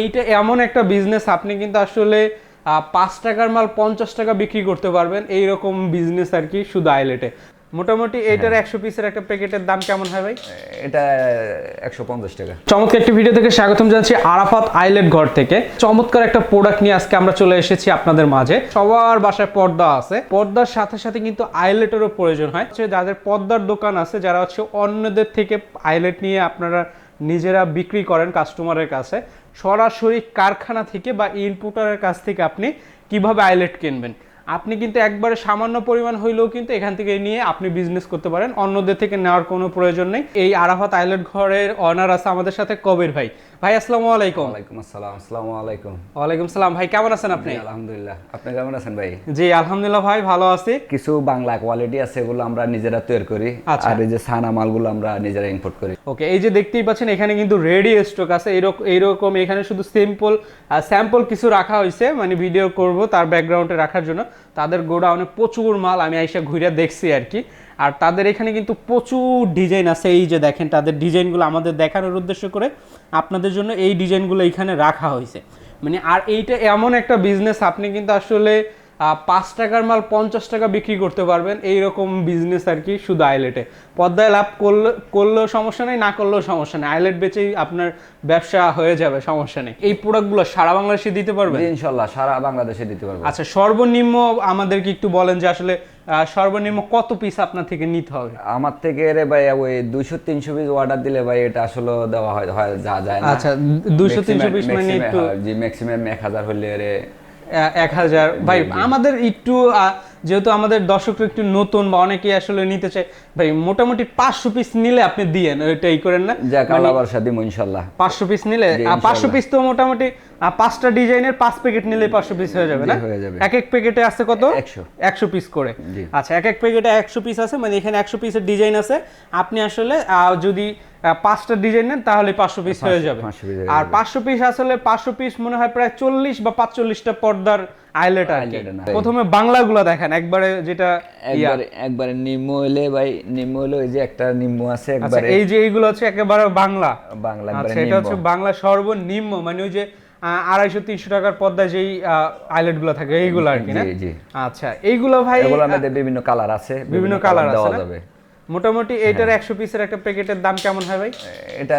এইটা এমন একটা বিজনেস আপনি কিন্তু আসলে পাঁচ টাকার মাল পঞ্চাশ টাকা বিক্রি করতে পারবেন এইরকম বিজনেস আর কি শুধু আইলেটে মোটামুটি এটার একশো পিসের একটা প্যাকেটের দাম কেমন হয় ভাই? এটা একশো পঞ্চাশ টাকা। চমৎকার একটি ভিডিও থেকে স্বাগতম জানাচ্ছি আরাফাত আইলেট ঘর থেকে। চমৎকার একটা প্রোডাক্ট নিয়ে আজকে আমরা চলে এসেছি আপনাদের মাঝে। সবার বাসায় পর্দা আছে। পর্দার সাথে সাথে কিন্তু আইলেটেরও প্রয়োজন হয়। যাদের পর্দার দোকান আছে যারা হচ্ছে অন্যদের থেকে আইলেট নিয়ে আপনারা নিজেরা বিক্রি করেন কাস্টমারের কাছে, সরাসরি কারখানা থেকে বা ইনপুটারের কাছ থেকে আপনি কীভাবে আইলেট কিনবেন? আপনি কিন্তু একবারে সামান্য পরিমাণ হইলেও কিন্তু এখান থেকে নিয়ে আপনি বিজনেস করতে পারেন। অন্যদের থেকে নেওয়ার কোনো প্রয়োজন নেই। এই আরাফাত আইলেট ঘরের অনার আছে আমাদের সাথে কবির ভাই। ভাই আসসালামু আলাইকুম। ওয়ালাইকুম আসসালাম আসসালামু আলাইকুম। ওয়ালাইকুম সালাম। ভাই কেমন আছেন আপনি? আলহামদুলিল্লাহ। আপনি কেমন আছেন ভাই? জি আলহামদুলিল্লাহ ভাই ভালো আছি। কিছু বাংলা কোয়ালিটি আছে এগুলো আমরা নিজেরা তৈরি করি। আচ্ছা। আর এই যে সানা মালগুলো আমরা নিজেরা ইম্পোর্ট করি। ওকে এই যে দেখতেই পাচ্ছেন এখানে কিন্তু রেডি স্টক আছে। এইরকম এইরকম এখানে শুধু সিম্পল স্যাম্পল কিছু রাখা হয়েছে মানে ভিডিও করব তার ব্যাকগ্রাউন্ডে রাখার জন্য। তাদের গোডাউনে প্রচুর মাল, আমি আইসা ঘুরে দেখছি আর কি। আর তাদের এখানে কিন্তু প্রচুর ডিজাইন আছে। এই যে দেখেন, তাদের ডিজাইনগুলো আমাদের দেখানোর উদ্দেশ্য করে আপনাদের জন্য এই ডিজাইনগুলো এখানে রাখা হয়েছে। মানে আর এইটা এমন একটা বিজনেস আপনি কিন্তু আসলে পাঁচ টাকার মাল পঞ্চাশ টাকা বিক্রি করতে পারবেন। এইরকম বিজনেস আর কি শুধু আইলেটে পদ্মায় লাভ করলে করলেও সমস্যা নেই না করলেও সমস্যা নেই। আইলেট বেচেই আপনার ব্যবসা হয়ে যাবে সমস্যা নেই। এই প্রোডাক্টগুলো সারা বাংলাদেশে দিতে পারবেন? ইনশাল্লাহ সারা বাংলাদেশে দিতে পারব আচ্ছা সর্বনিম্ন আমাদেরকে একটু বলেন যে আসলে সর্বনিম্ন কত পিস আপনার থেকে নিতে হবে? আমার থেকে রে ভাই ওই দুইশো তিনশো পিস অর্ডার দিলে ভাই এটা আসলে দেওয়া হয় যা যায় আচ্ছা দুইশো তিনশো পিস মানে একটু জি ম্যাক্সিমাম এক হাজার হলে রে এক হাজার। ভাই আমাদের একটু যেহেতু আমাদের দর্শকরা একটু নতুন বা অনেকেই আসলে নিতে চায় ভাই মোটামুটি পাঁচশো পিস নিলে আপনি দিয়েন ওইটাই করেন না? আল্লাহ বারসা দিব ইনশাল্লাহ পাঁচশো পিস নিলে পাঁচশো পিস তো মোটামুটি পাঁচটা ডিজাইনের পাঁচ প্যাকেট নিলে পাঁচশো পিস হয়ে যাবে না? হয়ে যাবে। এক এক প্যাকেটে আছে কত? একশো। একশো পিস করে। আচ্ছা এক এক প্যাকেটে একশো পিস আছে মানে এখানে একশো পিসের ডিজাইন আছে। আপনি আসলে আহ, যদি পাঁচটা ডিজাইন নেন তাহলে পাঁচশো পিস হয়ে যাবে। 500 piece আর পাঁচশো পিস আসলে পাঁচশো পিস মনে হয় প্রায় চল্লিশ বা পাঁচচল্লিশটা পর্দার আইলেট আর। প্রথমে বাংলাগুলো দেখেন একবারে যেটা একবারে একবারে নিম্ন ভাই নিম্ন ওই যে একটা নিম্ন আছে আচ্ছা একবারে এই যে এইগুলো হচ্ছে একেবারে বাংলা। বাংলা আচ্ছা এটা হচ্ছে বাংলা সর্বনিম্ন মানে ওই যে আড়াইশো তিনশো টাকার পর্দায় যেই আইলেটগুলো থাকে এইগুলো আর কি না? আচ্ছা এইগুলো ভাই এগুলোর মধ্যে বিভিন্ন কালার আছে বিভিন্ন কালার আছে দেওয়া যাবে। মোটামুটি এইটার একশো পিসের একটা প্যাকেটের দাম কেমন হয় ভাই? এটা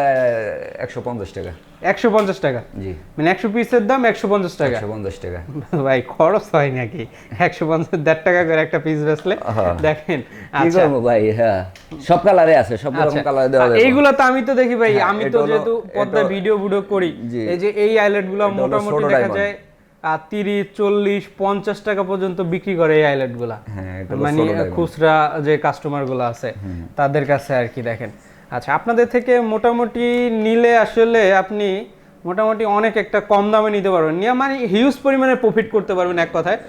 একশো পঞ্চাশ টাকা। একশো পঞ্চাশ টাকা? জি। মানে একশো পিসের দাম একশো পঞ্চাশ টাকা। একশো পঞ্চাশ টাকা। ভাই খরচ হয় নাকি? একশো পঞ্চাশ দেড় টাকা করে একটা পিস বেচলে। হ্যাঁ। দেখেন আচ্ছা। ভাই? হ্যাঁ। সব কালারে আছে সব রকম আচ্ছা। কালারে দেওয়া যাবে। এইগুলো তো আমি তো দেখি ভাই হ্যাঁ, আমি তো যেহেতু পদ্মা ভিডিও ভিডিও করি এই যে এই আইলেটগুলো মোটামুটি দেখা যায় তিরিশ চল্লিশ পঞ্চাশ টাকা পর্যন্ত বিক্রি করে এই আইলেটগুলা হ্যাঁ, মানে খুচরা যে কাস্টমারগুলো আছে তাদের কাছে আর কি দেখেন। আচ্ছা আপনাদের থেকে মোটামুটি নিলে আসলে আপনি মোটামুটি অনেক একটা কম দামে নিতে পারবেন। নিয়ে মানে হিউজ পরিমাণে প্রফিট করতে পারবেন এক কথায়।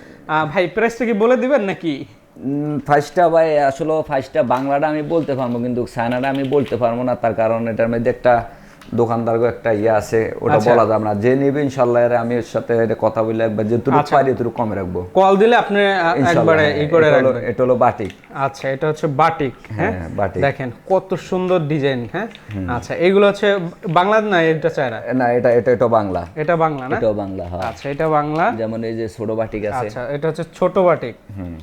ভাই প্রাইসটা কি বলে দিবেন নাকি? ফার্স্টটা ভাই আসলে ফার্স্টটা বাংলাটা আমি বলতে পারব কিন্তু সাইনাটা আমি বলতে পারব না তার কারণ এটার মধ্যে একটা দোকানদার একটা ইয়ে আছে ওটা আচ্ছা। বলা যাবে না। যে নিবে ইনশাল্লাহ এর আমি এর সাথে এটা কথা বলে একবার যেটুকু আচ্ছা। পারি এতটুকু কমে রাখব। কল দিলে আপনি ইনশাল্লাহ, একবারে হ্যাঁ, ই করে এটা রাখবেন। এটা হলো বাটিক। আচ্ছা এটা হচ্ছে বাটিক হ্যাঁ? হ্যাঁ, বাটিক। দেখেন কত সুন্দর ডিজাইন হ্যাঁ? আচ্ছা এগুলো হচ্ছে বাংলা না এটা চায়না না এটা এটা এটা বাংলা। এটা বাংলা না? এটাও বাংলা হয়। আচ্ছা এটা বাংলা। যেমন এই যে ছোট বাটিক আছে। আচ্ছা এটা হচ্ছে ছোট বাটিক।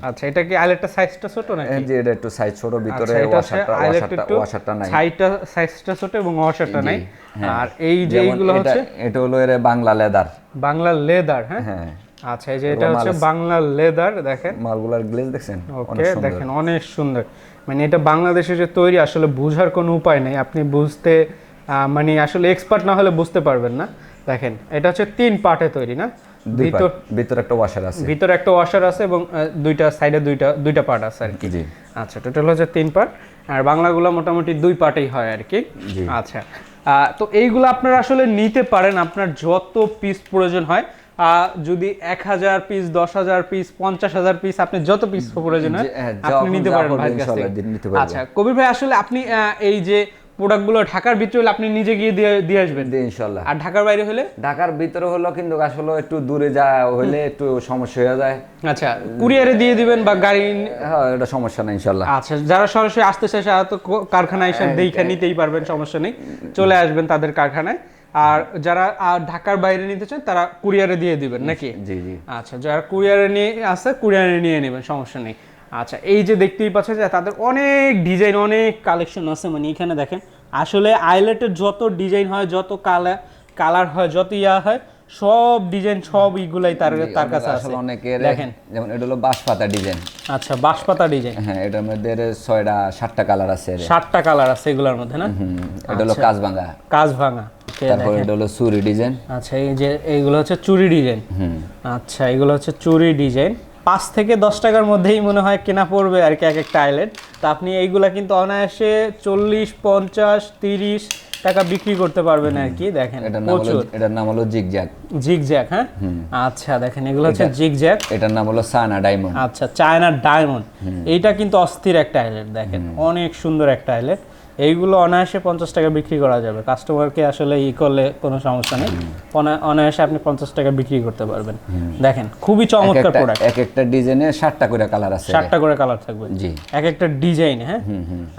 আচ্ছা এটা কি আইলেটটা সাইজটা ছোট নাকি? হ্যাঁ, যে এটা একটু সাইজ ছোট ভিতরে আচ্ছা এটা ওয়াশারটা ওয়াশারটা নাই। সাইজটা সাইজটা ছোট এবং ওয়াশারটা নাই। হ্যাঁ। আর এই যে এইগুলো হচ্ছে এটা হলো এর বাংলা লেদার। বাংলা লেদার হ্যাঁ? হ্যাঁ। আচ্ছা এই যে এটা হচ্ছে বাংলা লেদার দেখেন। মালগুলার গ্লেজ দেখছেন? ওকে দেখেন অনেক সুন্দর। মানে এটা বাংলাদেশে যে তৈরি আসলে বোঝার কোনো উপায় নেই। আপনি বুঝতে মানে আসলে এক্সপার্ট না হলে বুঝতে পারবেন না। দেখেন এটা হচ্ছে তিন পার্টে তৈরি না? ভিতর ভিতরে একটা ওয়াশার আছে। ভিতরে একটা ওয়াশার আছে এবং দুইটা সাইডে দুইটা দুইটা পার্ট আছে আর কি। জি। আচ্ছা টোটাল হচ্ছে তিন পার্ট আর বাংলাগুলো মোটামুটি দুই পার্টেই হয় আর কি। আচ্ছা তো এইগুলো আপনারা আসলে নিতে পারেন আপনার যত পিস প্রয়োজন হয় আহ, যদি এক হাজার পিস দশ হাজার পিস পঞ্চাশ হাজার পিস আপনি যত পিস প্রয়োজন হয় হ্যাঁ, আপনি নিতে পারেন। আচ্ছা কবির ভাই আসলে আপনি আহ, এই যে প্রোডাক্টগুলো ঢাকার ভিতরে হলে আপনি নিজে গিয়ে দিয়ে দিয়ে আসবেন। ইনশাল্লাহ। আর ঢাকার বাইরে হলে? ঢাকার ভিতরে হলো কিন্তু আসলে একটু দূরে যা হইলে একটু সমস্যা হয়ে যায়। আচ্ছা কুরিয়ারে দিয়ে দিবেন বা গাড়ি হ্যাঁ এটা সমস্যা না ইনশাল্লাহ। আচ্ছা যারা সরাসরি আসতে চায় তারা তো কারখানায় এসে হ্যাঁ, দেখে নিতেই পারবেন সমস্যা নেই। চলে আসবেন তাদের কারখানায়। আর যারা ঢাকার বাইরে নিতে চান তারা কুরিয়ারে দিয়ে দিবেন নাকি? জি জি। আচ্ছা যারা কুরিয়ারে নিয়ে আসে কুরিয়ারে নিয়ে নেবেন সমস্যা নেই। আচ্ছা এই যে দেখতেই পাচ্ছেন যে তাদের অনেক ডিজাইন অনেক কালেকশন আছে মানে এখানে দেখেন। আসলে আইলেটের যত ডিজাইন হয় যত কালার কালার হয় যত ইয়া হয় সব ডিজাইন সব ইগুলাই তার তার কাছে আসলে অনেকের দেখেন। যেমন এটা হলো বাঁশপাতা ডিজাইন আচ্ছা বাঁশপাতা ডিজাইন হ্যাঁ এটার মধ্যে ছয়টা সাতটা কালার আছে এর। ষাটটা কালার আছে এগুলোর মধ্যে না? এটা হলো কাজভাঙ্গা কাজ ভাঙা Okay, তারপর দেখেন। এটা হলো চুরি ডিজাইন আচ্ছা এই যে এইগুলো হচ্ছে চুরি ডিজাইন হুম। আচ্ছা এগুলো হচ্ছে চুরি ডিজাইন পাঁচ থেকে দশ টাকার মধ্যেই মনে হয় কেনা পড়বে আর কি এক একটা আইলেট তো আপনি এইগুলা কিন্তু অনায়াসে চল্লিশ পঞ্চাশ তিরিশ টাকা বিক্রি করতে পারবেন আর কি দেখেন এটার নাম হলো প্রচুর। এটার নাম হলো জিগজ্যাগ। জিগ জ্যাক হ্যাঁ আচ্ছা দেখেন এগুলো হচ্ছে জিগ জ্যাক এটার নাম হলো সানা ডায়মন্ড। আচ্ছা চায়নার ডায়মন্ড। এইটা কিন্তু অস্থির একটা আইলেট দেখেন অনেক সুন্দর একটা আইলেট এইগুলো অনায়াসে পঞ্চাশ টাকা বিক্রি করা যাবে। কাস্টমারকে আসলে ই করলে কোনো সমস্যা নেই। অনায়াসে আপনি পঞ্চাশ টাকা বিক্রি করতে পারবেন। দেখেন খুবই চমৎকার প্রোডাক্ট এক একটা ডিজাইনে ষাটটা করে কালার আছে। ষাটটা করে কালার থাকবে। জি। এক একটা ডিজাইন হ্যাঁ?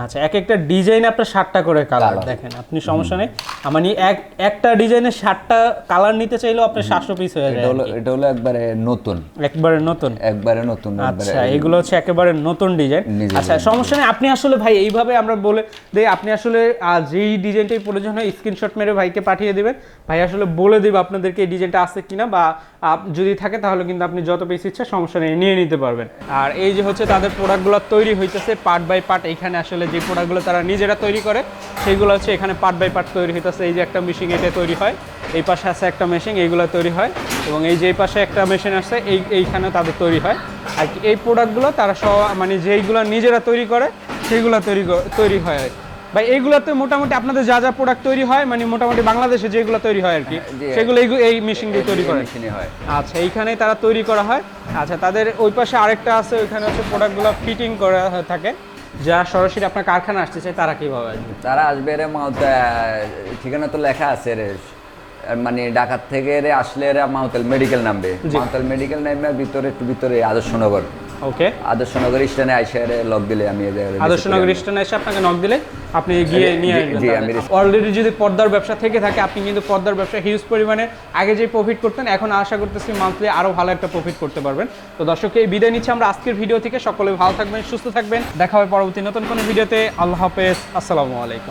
আচ্ছা এক একটা ডিজাইন আপনার ষাটটা করে কালার দেখেন আপনি সমস্যা নেই। মানে এক একটা ডিজাইনে ষাটটা কালার নিতে চাইলেও আপনার সাতশো পিস হয়ে যায় এটা হলো একবারে নতুন। একবারে নতুন। একবারে নতুন আচ্ছা এগুলো হচ্ছে একেবারে নতুন ডিজাইন। আচ্ছা সমস্যা নেই। আপনি আসলে ভাই এইভাবে আমরা বলে দেই আপনি আসলে যেই ডিজাইনটাই প্রয়োজন হয় স্ক্রিনশট মেরে ভাইকে পাঠিয়ে দেবেন, ভাই আসলে বলে দেবে আপনাদেরকে এই ডিজাইনটা আছে কিনা বা যদি থাকে তাহলে কিন্তু আপনি যত পিস ইচ্ছা সমস্যা নেই, নিয়ে নিতে পারবেন। আর এই যে হচ্ছে তাদের প্রোডাক্টগুলো তৈরি হইতেছে পার্ট বাই পার্ট এখানে আসলে যে প্রোডাক্টগুলো তারা নিজেরা তৈরি করে সেইগুলো হচ্ছে এখানে পার্ট বাই পার্ট তৈরি হইতেছে। এই যে একটা মেশিন এটা তৈরি হয়, এই পাশে আছে একটা মেশিন এইগুলো তৈরি হয় এবং এই যে পাশে একটা মেশিন আছে, এই এইখানে তাদের তৈরি হয়। আর এই প্রোডাক্টগুলো তারা সব মানে যেইগুলো নিজেরা তৈরি করে সেইগুলো তৈরি তৈরি হয় আর। ভাই এইগুলোতে মোটামুটি আপনাদের যা যা প্রোডাক্ট তৈরি হয় মানে মোটামুটি বাংলাদেশে যেগুলো তৈরি হয় আর কি সেগুলো এই এই মেশিন দিয়ে তৈরি করে। মেশিনে হয়। আচ্ছা এইখানেই তারা তৈরি করা হয়। আচ্ছা তাদের ওই পাশে আরেকটা আছে ওইখানে হচ্ছে প্রোডাক্টগুলো ফিটিং করা হয়ে থাকে যারা সরাসরি আপনার কারখানা আসতে চায় তারা কীভাবে আসবে? তারা আসবে রে ঠিকানা তো লেখা আছে রে মানে ঢাকার থেকে রে আসলে রে মাউতেল মেডিকেল নামবে। মাউতেল মেডিকেল নামবে ভিতরে একটু ভিতরে আদর্শনগর ওকে আদর্শনগর স্টেশনে আইসে লক দিলে আমি আদর্শনগর স্টেশনে এসে আপনাকে নক দিলে আপনি গিয়ে নিয়ে আসবেন অলরেডি যদি পর্দার ব্যবসা থেকে থাকে আপনি কিন্তু পর্দার ব্যবসা হিউজ পরিমাণে আগে যে প্রফিট করতেন এখন আশা করতেছি মান্থলি আরও ভালো একটা প্রফিট করতে পারবেন। তো দর্শককে এই বিদায় নিচ্ছি আমরা আজকের ভিডিও থেকে। সকলে ভালো থাকবেন সুস্থ থাকবেন। দেখা হবে পরবর্তী নতুন কোনো ভিডিওতে আল্লাহ হাফেজ। আসসালামু আলাইকুম।